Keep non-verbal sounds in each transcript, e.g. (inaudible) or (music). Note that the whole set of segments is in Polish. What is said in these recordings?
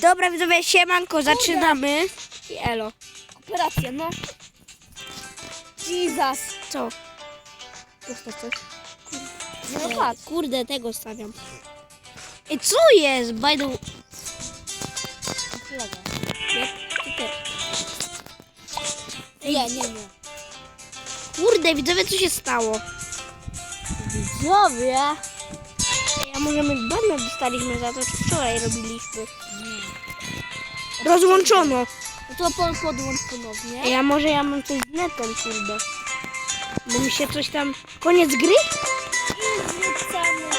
Dobra, widzowie, siemanko, zaczynamy. I elo. Operacja, no. Jesus. Co? Pusto coś. No patrz. Kurde, tego stawiam. I co jest? By the... Nie, nie, nie. Kurde, widzowie, co się stało? Widzowie. A możemy banner dostaliśmy za to, co wczoraj robiliśmy. Rozłączono. No to po, podłącz ponownie. Ej, a może ja mam coś z netem, kurde. Bo mi się coś tam... Koniec gry? I zrzucamy.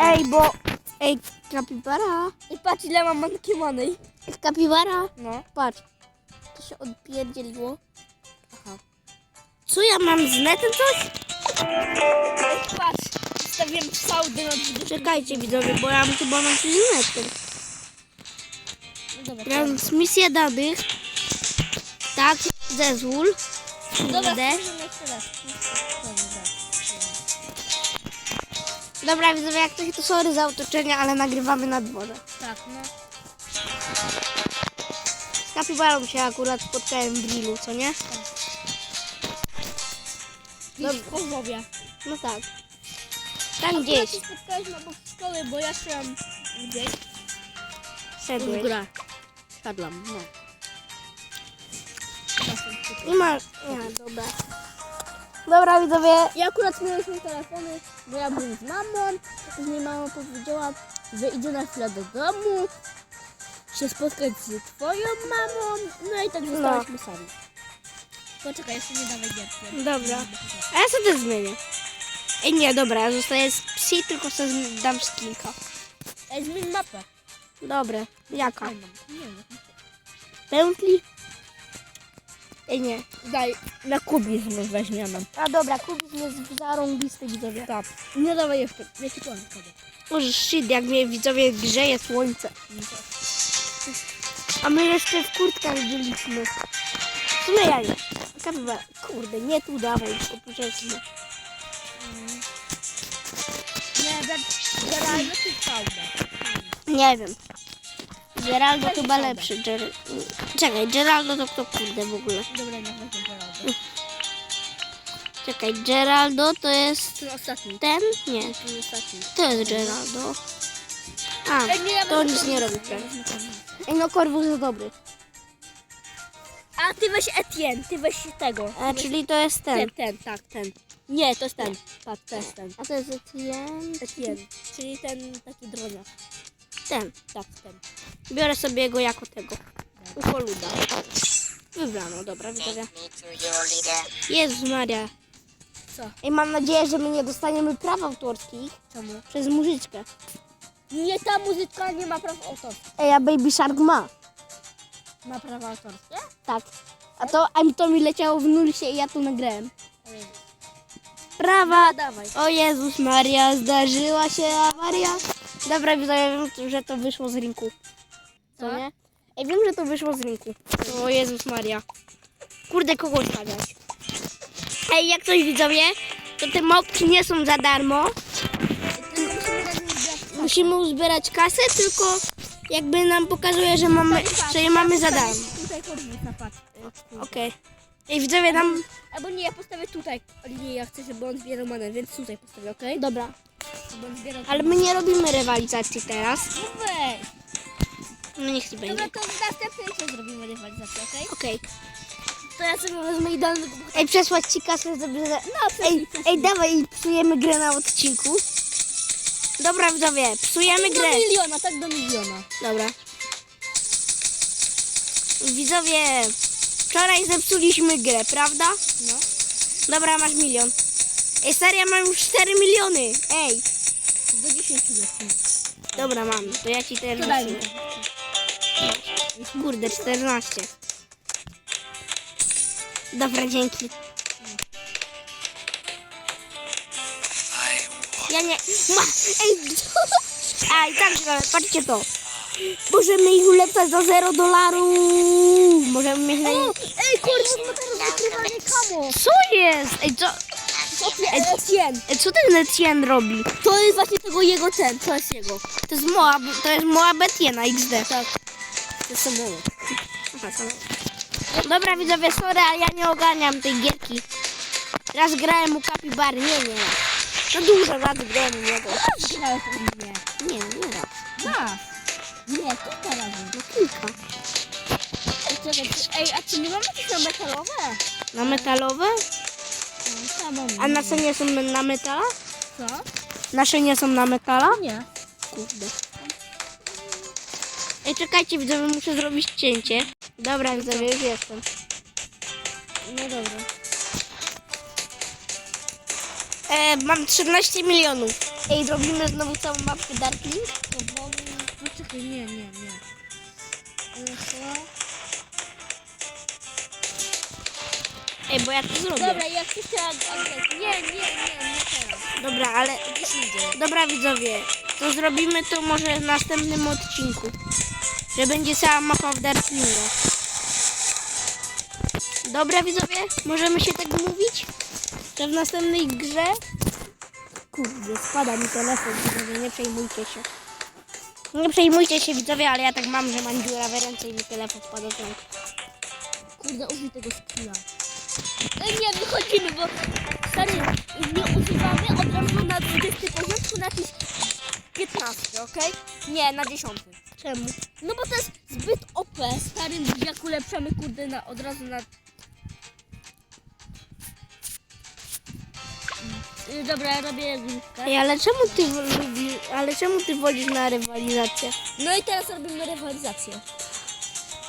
Ej, bo... Ej, kapibara. I patrz ile mam mankimonej. Kapibara. No. Patrz. To się odpierdzieliło. Aha. Co ja mam z netem coś? Ej, patrz. Do nas. Czekajcie widzowie, bo ja mam chyba mam coś netem. No dobra, Więc misja danych. Tak, zezwól. Dobra, Kurde. spróbujmy jeszcze raz. Dobra, widzowie, jak coś to sorry za otoczenie, ale nagrywamy na dworze. Tak, no. Z kapibarą się akurat spotkałem w grillu, co nie? Gdzieś w Chorzowie. No tak. Tam gdzieś się spotkaliśmy obok szkoły, bo ja szłam gdzieś. szedłeś. grę. Szedłem, no. Nie ma... Nie, dobra. Dobra widzowie, I akurat mieliśmy telefony, bo ja byłem z mamą. Później mama powiedziała, że idzie na chwilę do domu, się spotkać z twoją mamą. No i tak zostaliśmy sami. Poczekaj, jeszcze nie dawaj gierki. Dobra. A ja sobie też zmienię. Ej, nie, dobra, ja zostaję z psi, tylko sobie dam skinka. Ej, zmień mapę. Dobra, jaka? Fajną. Nie wiem. Bentley? Ej, nie. Daj, na kubizm weźmiemy. A dobra, kubizm jest zarąbisty, widzowie. Tak. Nie dawaj jeszcze. Ja ci powiem kiedy. Może shit, jak mnie widzowie grzeje słońce. A my jeszcze w kurtkach byliśmy. W sumie ja nie. Kapibara. Kurde, nie tu dawaj, opuszczmy. Geraldo czy Fauda? Nie wiem. Geraldo Weź chyba Fauda. lepszy. Ger... Czekaj, Geraldo to kto kurde w ogóle? Dobra, nie weźmie Geraldo. Czekaj, Geraldo to jest Ten ostatni. ten? Nie, Ten ostatni. to jest Geraldo. A, Ej, nie, ja to nic nie robi prawie. Korwusa. Ej, no Korwus jest dobry. A ty weź Etienne, ty weź tego. A, czyli to jest ten. Ten, ten, tak, ten. Nie, to jest ten. Patrz, to jest ten. A to jest Etienne. Etienne, czyli ten taki droniarz. Ten. Tak, ten. Biorę sobie go jako tego. Ufoluda. Wybrano, dobra, widzowie. Jezus Maria. Co? Ej, mam nadzieję, że my nie dostaniemy praw autorskich Czemu? przez muzyczkę. Nie, ta muzyka nie ma praw autorskich. Ej, a Baby Shark ma. Ma prawa autorskie? Tak. A to, a to mi leciało w nulsie i ja to nagrałem. Prawa. A dawaj. O Jezus Maria, zdarzyła się awaria. Dobra, widzowie, wiem, że to wyszło z rynku. Co nie? Ej, wiem, że to wyszło z rynku. O Jezus Maria. Kurde, kogo stawiać? Ej, jak coś widzowie, to te mopki nie są za darmo. Musimy uzbierać kasę, tylko jakby nam pokazuje, że mamy, że je mamy za darmo. Okej. Ej, widzowie, nam... Albo nie, ja postawię tutaj. Ale nie, ja chcę, żeby on zbierał manę, więc tutaj postawię, okej? Dobra. Żeby on zbierał Ale my nie robimy rywalizacji teraz. No weź. No niech ci będzie. Dobra, to w następnej jeszcze zrobimy rywalizację, okej? Okej. To ja sobie wezmę idealnego Ej, przesłać ci kasę, żeby... No, Ej, ej, dawaj i psujemy grę na odcinku. Dobra, widzowie, psujemy do grę. miliona, tak do miliona. Dobra. Widzowie, wczoraj zepsuliśmy grę, prawda? No. Dobra, masz milion. Ej, seria, mam już 4 miliony. Ej, Do 10 lecimy. dobra, mam. To ja ci teraz To daj mi. wysyłam. Kurde, 14. Dobra, dzięki. Ja nie... Ma... Ej, i tak, że- patrzcie to. Możemy ich ulepszać za 0 dolarów. Możemy mieć na O, ej, wykrywanie kamo. Co jest? Ej, co? Etienne. E, Co ten Etienne robi? To jest właśnie tego jego ten, to jest jego. To jest Moab, to jest Moab Etienne XD. Tak. To jest samolot. Aha, samo. Dobra widzowie, sorry, ale ja nie ogarniam tej gierki. Raz grałem u Kapibary, nie, nie. No dużo razy grałem u niego. Grałeś u mnie. Nie, nie raz. Raz. Nie, kilka razy. No kilka. Ej, czekaj, czy- ej, a czy nie mamy tych na metalowe? Na metalowe? No. A nasze nie są na metala? Co? Nasze nie są na metala? Nie. Kurde. Ej, czekajcie, widzowie, muszę zrobić cięcie. Dobra, widzowie, już jestem. No dobra. E, mam 13 milionów. Ej, robimy znowu całą mapkę Darkling? To bo... Poczekaj, nie, nie, nie. Ale co? Ej, bo ja to zrobię. Dobra, ty chciała... Nie, nie, nie, nie teraz. Dobra, ale... Gdzieś indziej. Dobra, widzowie, to zrobimy to może w następnym odcinku. Że będzie cała mapa w Darklingu. Dobra, widzowie, możemy się tak mówić? Że w następnej grze... Kurde, spada mi telefon, widzowie, nie przejmujcie się. Nie przejmujcie się, widzowie, ale ja tak mam, że mam dziura w ręce i mi telefon spada z rąk. Kurde, użyj tego skilla. Ej, nie, wychodzimy, bo stary, nie używamy od razu na 20 poziom, tylko na jakiś 15, okej? Nie, na 10. Czemu? No bo to jest zbyt OP, stary, jak ulepszamy, kurde, na, od razu na... Dobra, ja robię. Ej, ale czemu ty lubisz, ale czemu ty wolisz na rywalizację? No i teraz robimy rywalizację.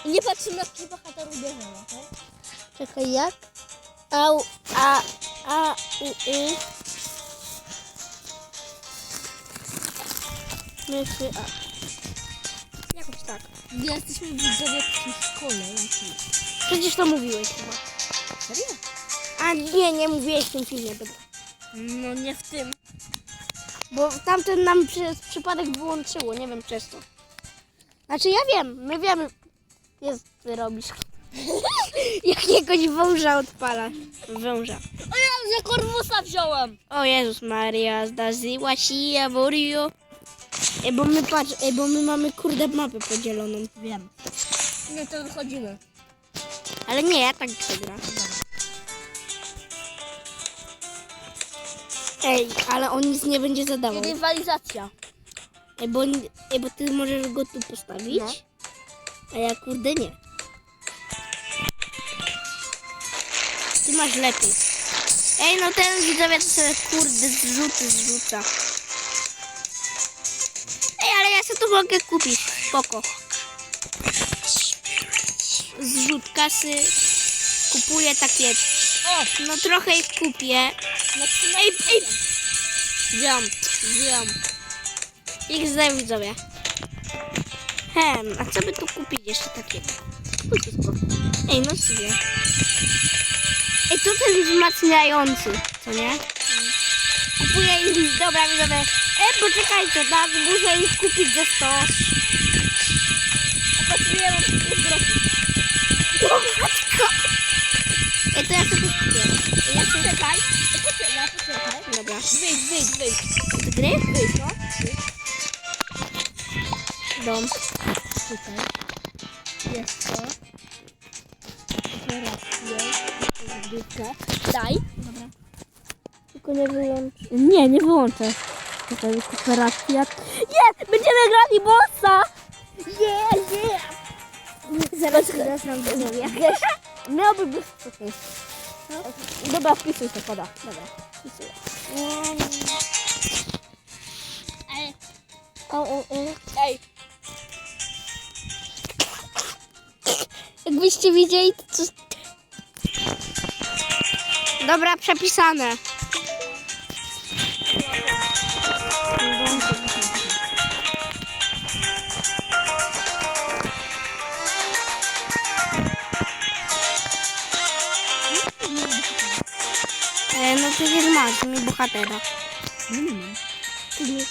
I nie patrzymy na jakich bohaterów bierzemy, okej? Czekaj, jak? Au, a, a, u, y. Myszy, a. Jakoś tak. My jesteśmy widzowie w szkole jakiejś. Przecież to mówiłeś chyba. Serio? A nie, nie mówiłeś w tym filmie, dobra. No nie w tym. Bo tamten nam przez przypadek wyłączyło, nie wiem przez to. Znaczy ja wiem, my wiemy. Jest, ty robisz. (laughs) Jakiegoś węża odpalasz. Węża. O ja za korwusa wziąłem! O Jezus Maria, zdarzyła się awario. Ej, bo my patrz, ej, bo my mamy kurde mapę podzieloną. Wiem. Nie, to wychodzimy. Ale nie, ja tak grać. Ej, ale on nic nie będzie zadawał. Rywalizacja. Ej, bo, ej, bo ty możesz go tu postawić, No. a ja kurde nie. Ty masz lepiej. Ej, no ten widzowie to sobie kurde zrzuty zrzuca. Ej, ale ja sobie to mogę kupić. Spoko. Zrzut kasy. Kupuję takie. O! No trochę ich kupię. No, Ej, ej. Wiem, wiem. XD widzowie. Hem, a co by tu kupić jeszcze takiego? Tu wszystko. Ej, no sobie. Ej, to ten wzmacniający, co nie? Kupuję ich, dobra widzowie. Ej, poczekajcie, tak, muszę ich kupić za 100. Opatrujemy w groszy. O, matko. Ej, to ja sobie kupię. Ja czekaj. Wyjdź, wyjdź, wyjdź. Z gry? Wyjdź, no. Dom. Tutaj. Jest to. Teraz jest. Daj. Dobra. Tylko nie wyłącz. Nie, nie wyłączę. Tutaj jest kooperacja. Jest! Będziemy grali bossa! Yeah, yeah! Zaraz, zaraz nam wyzwie. Miałby być tutaj. Dobra, wpisuj to, poda. Dobra, wpisuję. O, o. ej, Jakbyście widzieli, to co... Dobra, przepisane. Przecież masz mi bohatera. Ty nie...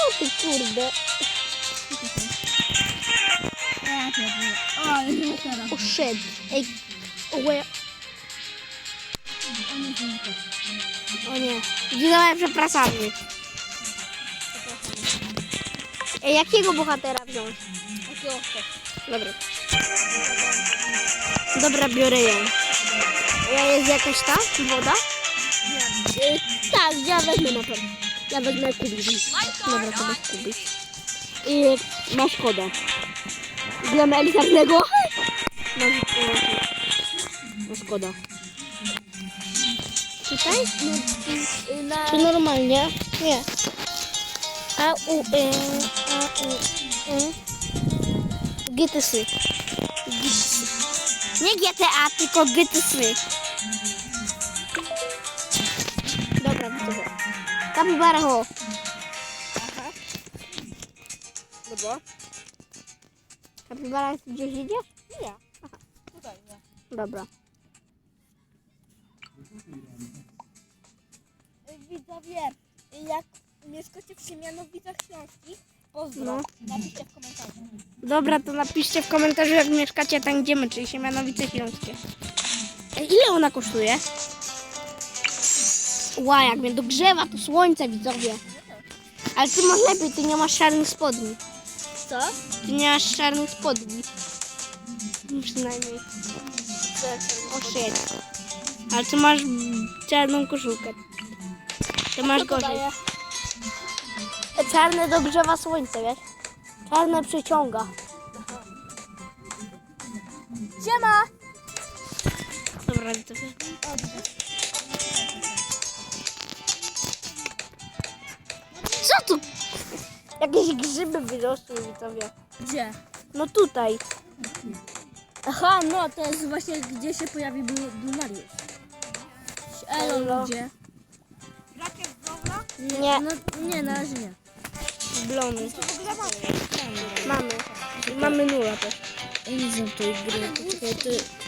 O ty kurde. O, nie teraz. Oszedł. Ej, o, ja... O nie. Widzowie, przepraszamy. Ej, jakiego bohatera wziąć? Jakiego chcesz? Dobra. Dobra, biorę ją. Ja jest jakaś ta woda? Y, tak, ja wezmę na pewno. Ja wezmę kubisz. Dobra, to bez kubisz. I masz koda. Dla elitarnego. Masz, e, Masz koda. tutaj? Na... Czy normalnie? Nie. A, U, E, A, U, E. GTS. Nie GTA, tylko GTS. Dobra, widzę. Kapibara, ho. Dobra. Kapibara gdzieś idzie? Nie. Tutaj nie. Dobra. Widzowie, jak mieszkacie w Siemianowicach Śląskich, pozdro. No. Napiszcie w komentarzu. Dobra, to napiszcie w komentarzu, jak mieszkacie tam, gdzie my, czyli Siemianowice Śląskie. Ej, ile ona kosztuje? Ła, jak mnie dogrzewa to słońce, widzowie. Ale ty masz lepiej, ty nie masz czarnych spodni. Co? Ty nie masz czarnych spodni. Przynajmniej. O shit. Ale ty masz czarną koszulkę. Ty masz gorzej. Czarne dogrzewa słońce, wiesz? Czarne przyciąga. Siema! Dobra, widzowie. Co tu? Jakieś grzyby wyrosły, widzowie. Gdzie? No tutaj. Aha, no to jest właśnie gdzie się pojawi Blu- Blumariusz. Elo. Elo, gdzie? Nie. No, nie, na razie nie. Blony. Mamy. Mamy nula też. Ja nie znam tej gry.